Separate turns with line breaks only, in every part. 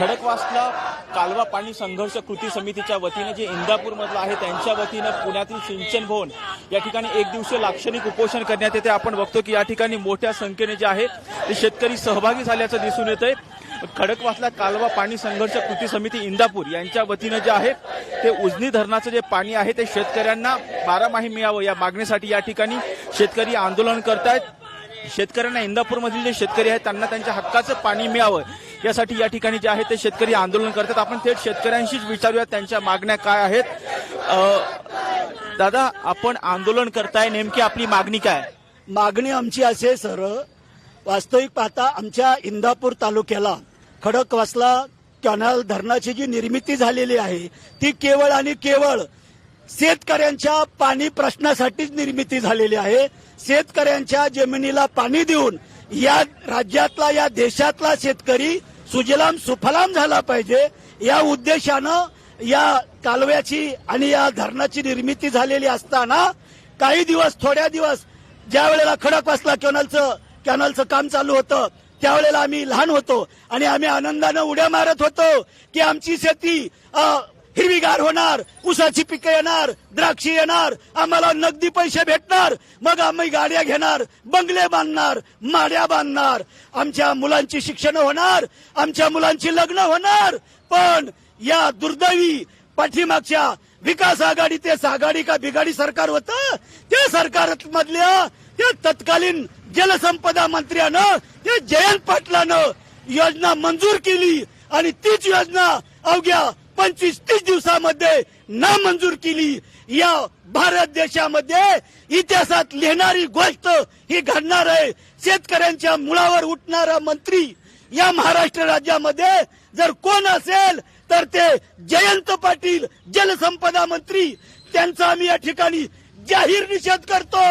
खडकवासला कालवा पाणी संघर्ष कृती समितीच्या वतीने जे इंदापूरमधलं आहे त्यांच्या वतीनं पुण्यातील सिंचन भवन या ठिकाणी एक दिवशीय लाक्षणिक उपोषण करण्यात येते. आपण बघतो की या ठिकाणी मोठ्या संख्येने जे आहे ते शेतकरी सहभागी झाल्याचं दिसून येत आहे खडकवासला कालवा पाणी संघर्ष कृती समिती इंदापूर यांच्या वतीनं जे आहे ते उजनी धरणाचं जे पाणी आहे ते शेतकऱ्यांना बारामाही मिळावं या मागणीसाठी या ठिकाणी शेतकरी आंदोलन करतायत. शेतकऱ्यांना इंदापूरमधील जे शेतकरी आहेत त्यांना त्यांच्या हक्काचं पाणी मिळावं. यासाठी या ठिकाणी जे आहे ते शेतकरी आंदोलन करतात. आपण थेट शेतकऱ्यांशीच विचारूया त्यांच्या मागण्या काय आहेत. दादा आपण आंदोलन करताय नेमकी आपली मागणी काय?
मागणी आमची असे सर. वास्तविक पाहता आमच्या इंदापूर तालुक्याला खडकवासला कॅनल धरणाची जी निर्मिती झालेली आहे ती केवळ आणि केवळ शेतकऱ्यांच्या पाणी प्रश्नासाठीच निर्मिती झालेली आहे. शेतकऱ्यांच्या जमिनीला पाणी देऊन या राज्यातला या देशातला शेतकरी सुजलाम सुफलाम झाला पाहिजे. या उद्देशानं या कालव्याची आणि या धरणाची निर्मिती झालेली असताना काही दिवस थोड्या दिवस ज्या वेळेला खडकवासला कॅनलचं कॅनलचं काम चालू होतं त्यावेळेला आम्ही लहान होतो आणि आम्ही आनंदानं उड्या मारत होतो की आमची शेती हिरवीगार होणार ऊसाची पिकं येणार द्राक्षी येणार आम्हाला नगदी पैसे भेटणार मग आम्ही गाड्या घेणार बंगले बांधणार माड्या बांधणार. आमच्या मुलांची शिक्षण होणार आमच्या मुलांची लग्न होणार पण या दुर्दैवी पाठीमागच्या विकास आघाडी ते आघाडी का बिघाडी सरकार होतं? त्या सरकार मधल्या त्या तत्कालीन जलसंपदा मंत्र्यानं त्या जयंत पाटलानं योजना मंजूर केली आणि तीच योजना अवघ्या पंचवीस तीस दिवसामध्ये नामंजूर केली. या भारत देशामध्ये इतिहासात लिहिणारी गोष्ट ही घडणार आहे. शेतकऱ्यांच्या मुळावर उठणारा मंत्री या महाराष्ट्र राज्यामध्ये जर कोण असेल तर ते जयंत पाटील जलसंपदा मंत्री. त्यांचा आम्ही या ठिकाणी जाहीर निषेध करतो.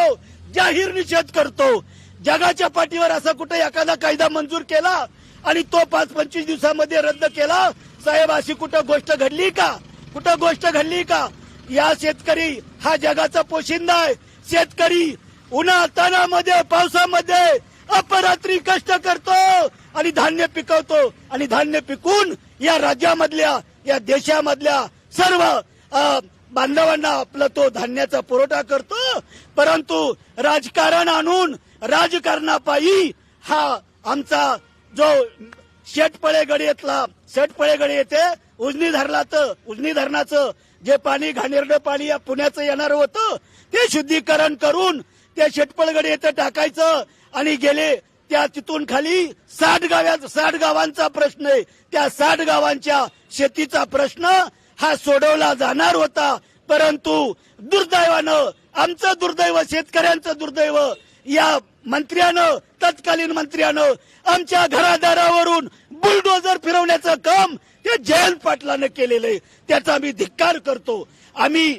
जाहीर निषेध करतो. जगाच्या पाठीवर असा कुठे एखादा कायदा मंजूर केला आणि तो पाच पंचवीस दिवसामध्ये रद्द केला साहेब अशी कुठं गोष्ट घडली का? कुठं गोष्ट घडली का? या शेतकरी हा जगाचा पोशिंदा आहे. शेतकरी उन्हा तानामध्ये पावसामध्ये अपरात्री कष्ट करतो आणि धान्य पिकवतो आणि धान्य पिकून या राज्यामधल्या या देशामधल्या सर्व बांधवांना आपला तो धान्याचा पुरवठा करतो. परंतु राजकारण आणून राजकारणापायी हा आमचा जो शेटपळे येतला. शेटपळे गडी येथे उजनी धरणाचं उजनी धरणाचं जे पाणी घाणेरडं पाणी या पुण्याचं येणार होतं ते शुद्धीकरण करून त्या शेटपळगडी येथे टाकायचं आणि गेले त्या तिथून खाली साठ गाव्या साठ गावांचा प्रश्न आहे. त्या साठ गावांच्या शेतीचा प्रश्न हा सोडवला जाणार होता. परंतु दुर्दैवानं आमचं दुर्दैव शेतकऱ्यांचं दुर्दैव या मंत्र्यानं तत्कालीन मंत्र्यानं आमच्या घरादारावरून बुलडोजर फिरवण्याचं काम ते जयंत पाटलानं केलेलं आहे त्याचा आम्ही धिक्कार करतो. आम्ही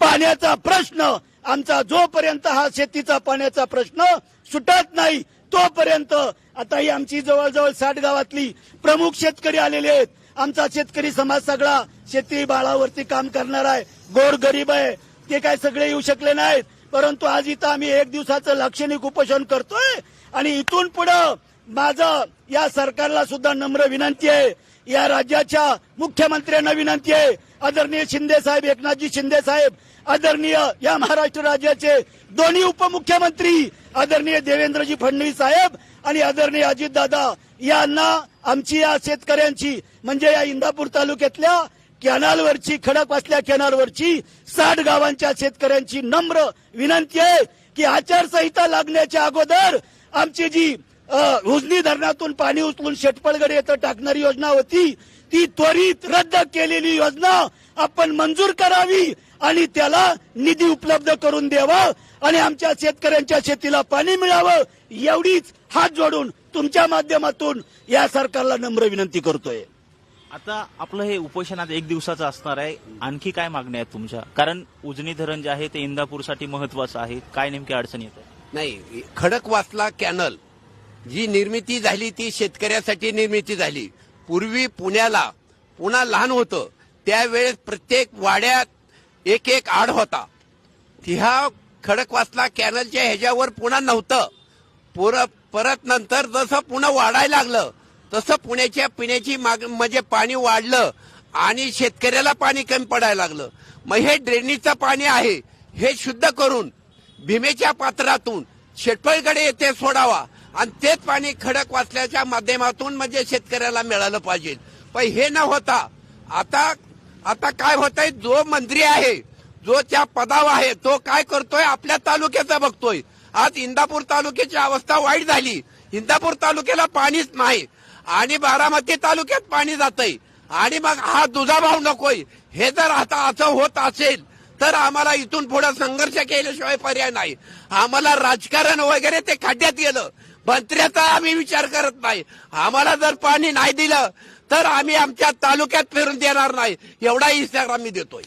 पाण्याचा प्रश्न आमचा जोपर्यंत हा शेतीचा पाण्याचा प्रश्न सुटत नाही तोपर्यंत आता ही आमची जवळजवळ साठ गावातली प्रमुख शेतकरी आलेले आहेत. आमचा शेतकरी समाज सगळा शेती बाळावरती काम करणार आहे. गोर गरीब आहे. ते काय सगळे येऊ शकले नाहीत. परंतु आज इथं आम्ही एक दिवसाचं लाक्षणिक उपोषण करतोय आणि इथून पुढं माझं या सरकारला सुद्धा नम्र विनंती आहे. या राज्याच्या मुख्यमंत्र्यांना विनंती आहे. आदरणीय शिंदे साहेब एकनाथजी शिंदे साहेब आदरणीय या महाराष्ट्र राज्याचे दोन्ही उपमुख्यमंत्री आदरणीय देवेंद्रजी फडणवीस साहेब आणि आदरणीय अजितदादा यांना आमची या शेतकऱ्यांची म्हणजे या इंदापूर तालुक्यातल्या कॅनालवरची खडक असल्या कॅनालवरची साठ गावांच्या शेतकऱ्यांची नम्र विनंती आहे की आचारसंहिता लागण्याच्या अगोदर आमची जी अ, उजनी धरणातून पाणी उचलून शेटपळगड येथे टाकणारी योजना होती ती त्वरित रद्द केलेली योजना आपण मंजूर करावी आणि त्याला निधी उपलब्ध करून द्यावा आणि आमच्या शेतकऱ्यांच्या शेतीला पाणी मिळावं एवढीच हात जोडून तुमच्या माध्यमातून या सरकारला नम्र विनंती करतोय.
आता आपलं हे उपोषणात एक दिवसाचं असणार आहे. आणखी काय मागण्या आहेत तुमच्या? कारण उजनी धरण जे आहे ते इंदापूरसाठी महत्वाचं आहे. काय नेमकी अडचण येत?
नाही खडकवासला कॅनल. जी निर्मिती झाली ती शेतकऱ्यासाठी निर्मिती झाली. पूर्वी पुण्याला पुन्हा लहान होतं. त्यावेळेस प्रत्येक वाड्यात एक एक आड होता. ह्या खडकवासला कॅनलच्या ह्याच्यावर पुन्हा नव्हतं. परत नंतर जसं पुन्हा वाढायला लागलं तसं पुण्याच्या पिण्याची माग म्हणजे पाणी वाढलं आणि शेतकऱ्याला पाणी कमी पडायला लागलं. मग हे ड्रेनेजचं पाणी आहे हे शुद्ध करून भीमेच्या पात्रातून शेटफळकडे येथे सोडावा आणि तेच पाणी खडक वाचल्याच्या माध्यमातून म्हणजे शेतकऱ्याला मिळालं पाहिजे. पण हे न होता आता आता काय होत आहे जो मंत्री आहे जो त्या पदावर आहे तो काय करतोय आपल्या तालुक्याचा बघतोय. आज इंदापूर तालुक्याची अवस्था वाईट झाली. इंदापूर तालुक्याला पाणीच नाही. आणि बारामती तालुक्यात पाणी जातंय. आणि मग हा दुजाभाव नकोय. हे जर आता असं होत असेल तर आम्हाला इथून पुढे संघर्ष केल्याशिवाय पर्याय नाही. आम्हाला राजकारण वगैरे ते खड्ड्यात गेलं. मंत्र्याचा आम्ही विचार करत नाही. आम्हाला जर पाणी नाही दिलं तर आम्ही आमच्या तालुक्यात फिरून देणार नाही. एवढा इशारा मी देतोय.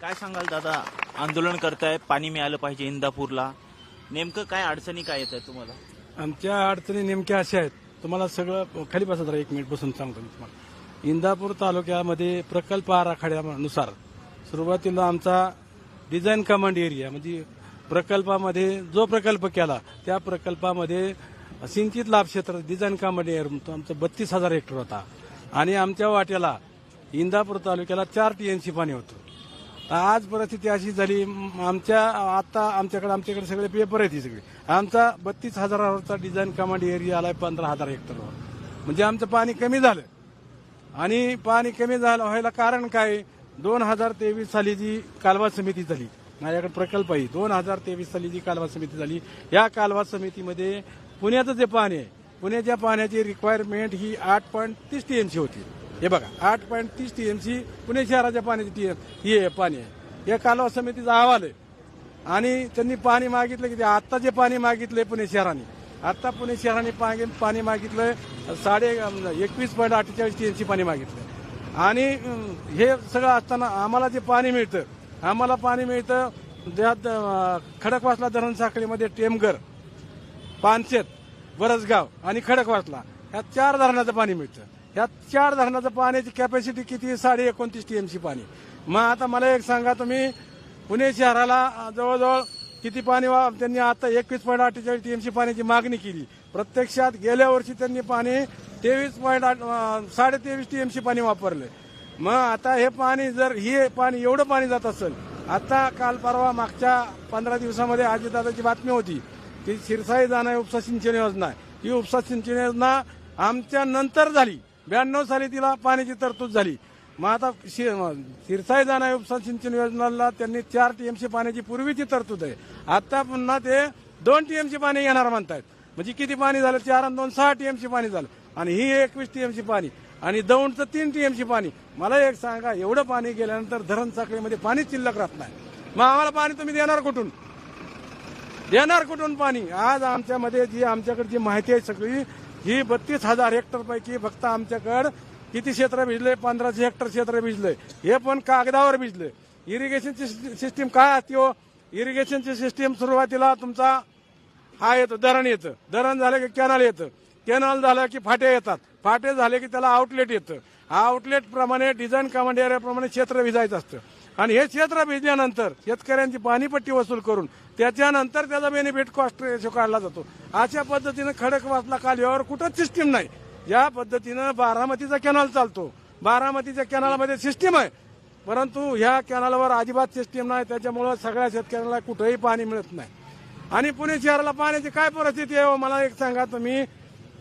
काय सांगाल दादा? आंदोलन करताय पाणी मिळालं पाहिजे इंदापूरला. नेमकं काय अडचणी काय येत आहे तुम्हाला?
आमच्या अडचणी नेमक्या अशा आहेत. तुम्हाला सगळं खाली बसा जरा एक मिनिट बसून सांगतो मी तुम्हाला. इंदापूर तालुक्यामध्ये प्रकल्प आराखड्यानुसार सुरुवातीला आमचा डिझाईन कमांड एरिया म्हणजे प्रकल्पामध्ये जो प्रकल्प केला त्या प्रकल्पामध्ये सिंचित लाभ क्षेत्र डिझाईन कमांड एरिया तो आमचा बत्तीस हजार हेक्टर होता. आणि आमच्या वाट्याला इंदापूर तालुक्याला चार पी एन सी पाणी होतं. आज परिस्थिती अशी झाली आमच्या आता आमच्याकडे आमच्याकडे सगळे पेपर आहेत सगळे. आमचा बत्तीस हजारावरचा डिझाईन कमांड एरिया आलाय पंधरा हजार हेक्टरवर म्हणजे आमचं पाणी कमी झालं. आणि पाणी कमी झालं व्हायला कारण काय? दोन हजार तेवीस साली जी कालवा समिती झाली माझ्याकडे प्रकल्प आहे. दोन हजार तेवीस साली जी कालवा समिती झाली या कालवा समितीमध्ये पुण्याचं जे पाणी आहे पुण्याच्या पाण्याची रिक्वायरमेंट ही आठ पॉईंट तीस टीएमसी होती. हे बघा आठ पॉईंट तीस टीएमसी पुणे शहराच्या पाण्याची टी हे आहे पाणी आहे. हे कालवा समितीचा अहवाल आहे. आणि त्यांनी पाणी मागितलं की ते आत्ता जे पाणी मागितलंय पुणे शहराने आत्ता पुणे शहराने पाणी मागितलं मागितलंय साडे एकवीस पॉईंट अठ्ठेचाळीस टीएमसी पाणी मागितलं आणि हे सगळं असताना आम्हाला जे पाणी मिळतं आम्हाला पाणी मिळतं ज्यात खडकवासला धरण साखळीमध्ये टेमगर पानशेत बरसगाव आणि खडकवासला ह्या चार धरणाचं पाणी मिळतं. ह्या चार धरणाचं पाण्याची कॅपॅसिटी किती? आहे? साडे एकोणतीस टीएमसी पाणी. मग आता मला एक सांगा तुम्ही पुणे शहराला जवळजवळ किती पाणी वा त्यांनी आता एकवीस पॉईंट अठ्ठेचाळीस टीएमसी पाण्याची मागणी केली. प्रत्यक्षात गेल्या वर्षी त्यांनी पाणी तेवीस पॉईंट साडे तेवीस टीएमसी पाणी वापरले. मग आता हे पाणी जर हे पाणी एवढं पाणी जात असेल आता काल परवा मागच्या पंधरा दिवसामध्ये अजितदादाची बातमी होती की शिरसाई जाणं उपसा सिंचन योजना ही उपसा सिंचन योजना आमच्या नंतर झाली. ब्याण्णव साली तिला पाण्याची तरतूद झाली. मग आता शि- शिरसाई जाणं उपसा सिंचन योजनेला त्यांनी चार टीएमसी पाण्याची पूर्वीची तरतूद आहे. आता पुन्हा ते दोन टीएमसी पाणी येणार म्हणतायत. म्हणजे किती पाणी झालं? चार आणि दोन सहा टीएमसी पाणी झालं. आणि ही एकवीस टीएमसी पाणी आणि दौंडचं तीन टीएमसी पाणी. मला एक सांगा एवढं पाणी गेल्यानंतर धरण साखळीमध्ये पाणी शिल्लक राहत नाही. मग आम्हाला पाणी तुम्ही देणार कुठून? देणार कुठून पाणी? आज आमच्यामध्ये जी आमच्याकडे जी माहिती आहे सगळी ही बत्तीस हजार हेक्टरपैकी फक्त आमच्याकडं किती क्षेत्र भिजले? पंधराशे हेक्टर क्षेत्र भिजले. हे पण कागदावर भिजले. इरिगेशनची सिस्टीम काय असते हो? इरिगेशनची सिस्टीम सुरुवातीला तुमचा हा येतो धरण येतं. धरण झालं की कॅनल येतं. कॅनल झालं की फाटे येतात. फाटे झाले की त्याला आउटलेट येतं. आउटलेट प्रमाणे डिझाईन कमांड एरियाप्रमाणे क्षेत्र भिजायचं असतं. आणि हे क्षेत्र भिजल्यानंतर शेतकऱ्यांची पाणीपट्टी वसूल करून त्याच्यानंतर त्याचा बेनिफिट कॉस्ट रेशो काढला जातो. अशा पद्धतीनं खडकवासला यावर कुठंच सिस्टीम नाही. या पद्धतीनं बारामतीचा कॅनल चालतो. बारामतीच्या कॅनलमध्ये सिस्टीम आहे. परंतु ह्या कॅनलवर अजिबात सिस्टीम नाही. त्याच्यामुळं सगळ्या शेतकऱ्यांना कुठंही पाणी मिळत नाही. आणि पुणे शहराला पाण्याची काय परिस्थिती आहे हो, मला एक सांगा तुम्ही.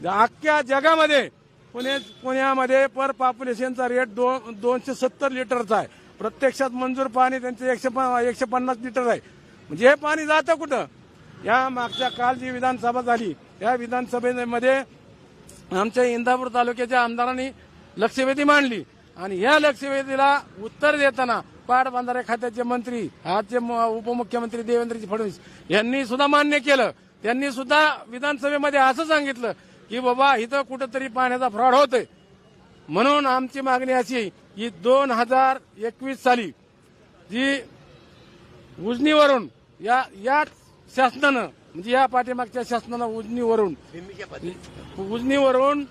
अख्ख्या जगामध्ये पुणे पुण्यामध्ये पर पॉप्युलेशनचा रेट दोन दोनशे सत्तर लिटरचा आहे. प्रत्यक्षात मंजूर पाणी त्यांचे एकशे प- एकशे पन्नास लिटर आहे. म्हणजे हे पाणी जातं कुठं? या मागच्या काल जी विधानसभा झाली या विधानसभेमध्ये आमच्या इंदापूर तालुक्याच्या आमदारांनी लक्षवेधी मांडली. आणि या लक्षवेधीला उत्तर देताना पाटबंधारे खात्याचे मंत्री आजचे म- उपमुख्यमंत्री देवेंद्रजी फडणवीस यांनी सुद्धा मान्य केलं. त्यांनी सुद्धा विधानसभेमध्ये असं सांगितलं की बाबा इथं कुठंतरी पाण्याचा फ्रॉड होतोय. म्हणून आमची मागणी अशी की दोन हजार एकवीस साली जी उजनीवरून या या शासनानं म्हणजे या पाठीमागच्या शासनानं उजनीवरून उजनीवरून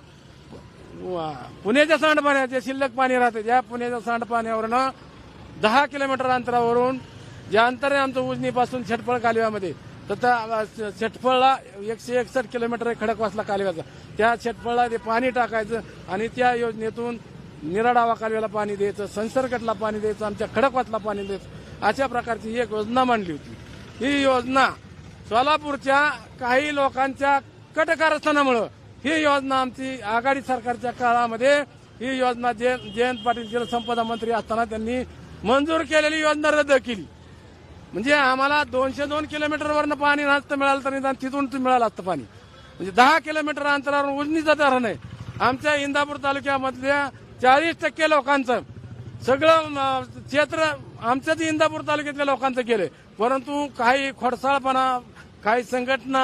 पुण्याच्या सांडपाण्यात जे शिल्लक पाणी राहते त्या पुण्याच्या सांडपाण्यावरनं दहा किलोमीटर अंतरावरून जे अंतर आहे आमचं उजनीपासून छटपळ कालव्यामध्ये तर त्या शेटफळला एकशे एकसष्ट किलोमीटर खडकवासला कालव्याचा. त्या शेटफळला ते पाणी टाकायचं आणि त्या योजनेतून निराडावा कालव्याला पाणी द्यायचं संसर्गटला पाणी द्यायचं आमच्या खडकवातला पाणी द्यायचं अशा प्रकारची एक योजना मांडली होती. ही योजना सोलापूरच्या काही लोकांच्या कटकारस्थानामुळं ही योजना आमची आघाडी सरकारच्या काळामध्ये ही योजना जे जयंत पाटील जलसंपदा मंत्री असताना त्यांनी मंजूर केलेली योजना रद्द केली. म्हणजे आम्हाला दोनशे दोन किलोमीटरवरनं पाणी नसतं मिळालं तर निदान तिथून मिळालं असतं पाणी. म्हणजे दहा किलोमीटर अंतरावर उजनीचं धरण आहे. आमच्या इंदापूर तालुक्यामधल्या चाळीस टक्के लोकांचं. सगळं क्षेत्र आमच्याच इंदापूर तालुक्यातल्या लोकांचं केलंय. परंतु काही खोडसाळपणा काही संघटना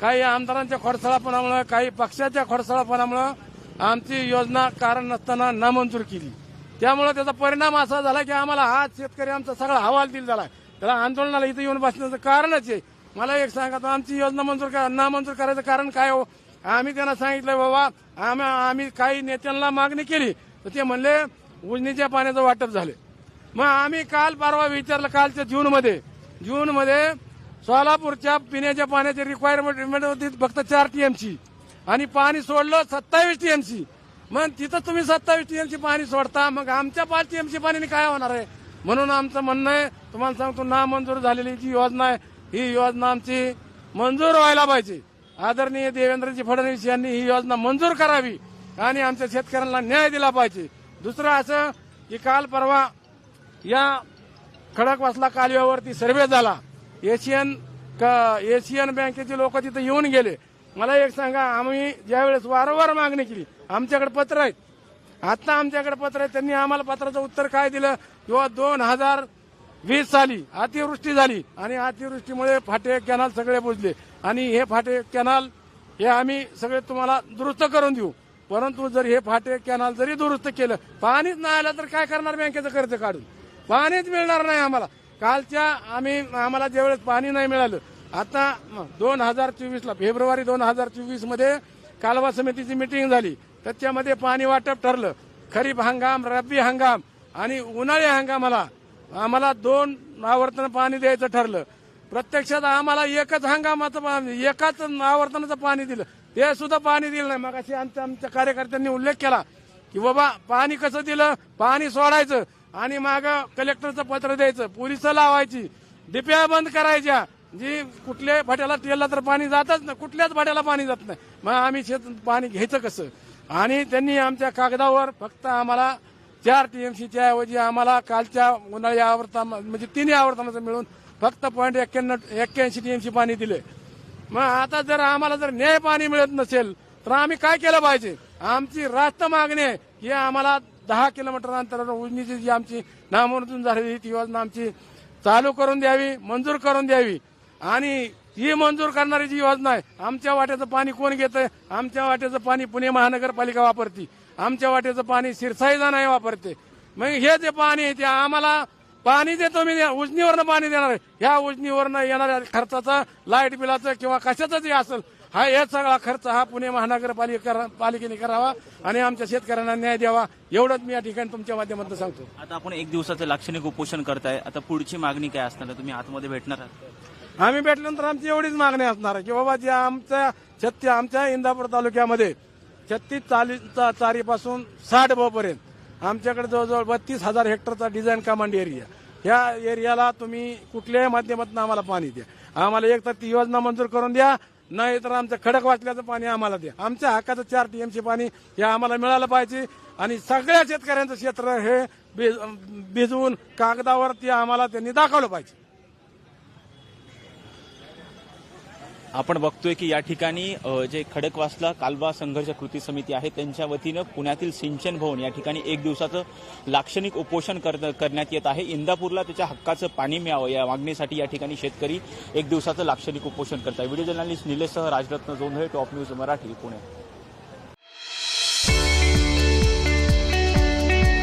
काही आमदारांच्या खोडसाळपणामुळे काही पक्षाच्या खोडसाळपणामुळे आमची योजना कारण नसताना नामंजूर केली. त्यामुळे त्याचा परिणाम असा झाला की आम्हाला हा शेतकरी आमचा सगळा हवाल दिला झाला त्याला आंदोलनाला इथं येऊन बसण्याचं कारणच आहे. मला एक सांगा आमची योजना मंजूर करा नामंजूर करायचं कारण काय हो? आम्ही त्यांना सांगितलं बाबा आम्ही आम्ही काही नेत्यांना मागणी केली. तर ते म्हणले उजनीच्या पाण्याचं वाटप झाले. मग आम्ही काल परवा विचारलं कालच्या जूनमध्ये. जूनमध्ये सोलापूरच्या पिण्याच्या पाण्याची रिक्वायरमेंट होती फक्त चार टीएमसी आणि पाणी सोडलं सत्तावीस टीएमसी मग तिथं तुम्ही सत्तावीस टीएमसी पाणी सोडता मग आमच्या पाच टीएमसी पाण्याने काय होणार आहे? म्हणून आमचं म्हणणं आहे तुम्हाला सांगतो नामंजूर झालेली जी योजना आहे ही योजना आमची मंजूर व्हायला पाहिजे. आदरणीय देवेंद्रजी फडणवीस यांनी ही योजना मंजूर करावी. आणि आमच्या शेतकऱ्यांना न्याय दिला पाहिजे. दुसरं असं की काल परवा या खडकवासला कालव्यावरती सर्वे झाला. एशियन एशियन बँकेचे लोक तिथे येऊन गेले. मला एक सांगा आम्ही ज्यावेळेस वारंवार मागणी केली आमच्याकडे पत्र आहेत. आता आमच्याकडे पत्र आहे त्यांनी आम्हाला पत्राचं उत्तर काय दिलं? किंवा दोन हजार वीस साली अतिवृष्टी झाली आणि अतिवृष्टीमुळे फाटे कॅनाल सगळे बुजले. आणि हे फाटे कॅनाल हे आम्ही सगळे तुम्हाला दुरुस्त करून देऊ. परंतु जर हे फाटे कॅनाल जरी दुरुस्त केलं पाणीच नाही आलं तर काय करणार बँकेचं कर्ज काढून? पाणीच मिळणार नाही आम्हाला. कालच्या आम्ही आम्हाला ज्यावेळेस पाणी नाही मिळालं आता दोन हजार चोवीसला फेब्रुवारी दोन हजार चोवीसमध्ये कालवा समितीची मिटिंग झाली. त्याच्यामध्ये पाणी वाटप ठरलं. खरीप हंगाम रब्बी हंगाम आणि उन्हाळी हंगामाला आम्हाला दोन आवर्तन पाणी द्यायचं ठरलं. प्रत्यक्षात आम्हाला एकच हंगामाचं पाणी एकाच आवर्तनाचं पाणी दिलं. ते सुद्धा पाणी दिलं नाही. मग अशी आमच्या आमच्या कार्यकर्त्यांनी उल्लेख केला की बाबा पाणी कसं दिलं? पाणी सोडायचं आणि माग कलेक्टरचं पत्र द्यायचं पोलीस लावायची डिप्या बंद करायच्या. जी कुठल्या भाट्याला तेलला तर पाणी जातच नाही कुठल्याच भाट्याला पाणी जात नाही. मग आम्ही शेत पाणी घ्यायचं कसं? आणि त्यांनी आमच्या कागदावर फक्त आम्हाला चार टीएमसीच्या ऐवजी आम्हाला कालच्या उन्हाळी आवर्ता म्हणजे तिन्ही आवर्तनाचं मिळून फक्त पॉईंट एक्क्याण्णव एक्क्याऐंशी टीएमसी पाणी दिले. मग आता जर आम्हाला जर न्याय पाणी मिळत नसेल तर आम्ही काय केलं पाहिजे? आमची रास्त मागणी आहे की आम्हाला दहा किलोमीटर अंतरावर उजनीची जी आमची नामंजूर झालेली ती योजना आमची चालू करून द्यावी मंजूर करून द्यावी. आणि ही मंजूर करणारी जी योजना आहे आमच्या वाट्याचं पाणी कोण घेतंय? आमच्या वाट्याचं पाणी पुणे महानगरपालिका वापरते. आमच्या वाट्याचं पाणी सिरसाई नाही वापरते. मग हे जे पाणी आहे ते आम्हाला पाणी देतो मी. उजनीवरनं पाणी देणार आहे. ह्या उजनीवरनं येणाऱ्या खर्चाचा लाइट बिलाचं किंवा कशाचं जे असेल हा हे सगळा खर्च हा पुणे महानगरपालिका पालिकेने करावा आणि आमच्या शेतकऱ्यांना न्याय द्यावा. एवढंच मी या ठिकाणी तुमच्या माध्यमातून सांगतो.
आता आपण एक दिवसाचं लाक्षणिक उपोषण करताय. आता पुढची मागणी काय असणार आहे? तुम्ही आतमध्ये भेटणार आहात.
आम्ही भेटल्यानंतर आमची एवढीच मागणी असणार आहे की बाबा जे आमच्या छत्ती आमच्या इंदापूर तालुक्यामध्ये छत्तीस चाळीस चारीपासून साठ ब पर्यंत आमच्याकडे जवळजवळ बत्तीस हजार हेक्टरचा डिझाईन कमांड एरिया ह्या एरियाला तुम्ही कुठल्याही माध्यमातून आम्हाला पाणी द्या. आम्हाला एक तर ती योजना मंजूर करून द्या नाही तर आमचं खडक वाचल्याचं पाणी आम्हाला द्या. आमच्या हक्काचं चार टीएमसी पाणी हे आम्हाला मिळालं पाहिजे आणि सगळ्या शेतकऱ्यांचं क्षेत्र हे भिज- भिजवून कागदावर ते आम्हाला त्यांनी दाखवलं पाहिजे.
आपण बघतोय की या ठिकाणी जे खडकवासला कालवा संघर्ष कृती समिती आहे त्यांच्या वतीनं पुण्यातील सिंचन भवन या ठिकाणी एक दिवसाचं लाक्षणिक उपोषण करण्यात येत आहे. इंदापूरला त्याच्या हक्काचं पाणी मिळावं या मागणीसाठी या ठिकाणी शेतकरी एक दिवसाचं लाक्षणिक उपोषण करत आहे व्हिडिओ जर्नलिस्ट निलेशसह राजरत्न जोंधळे टॉप न्यूज मराठी पुणे.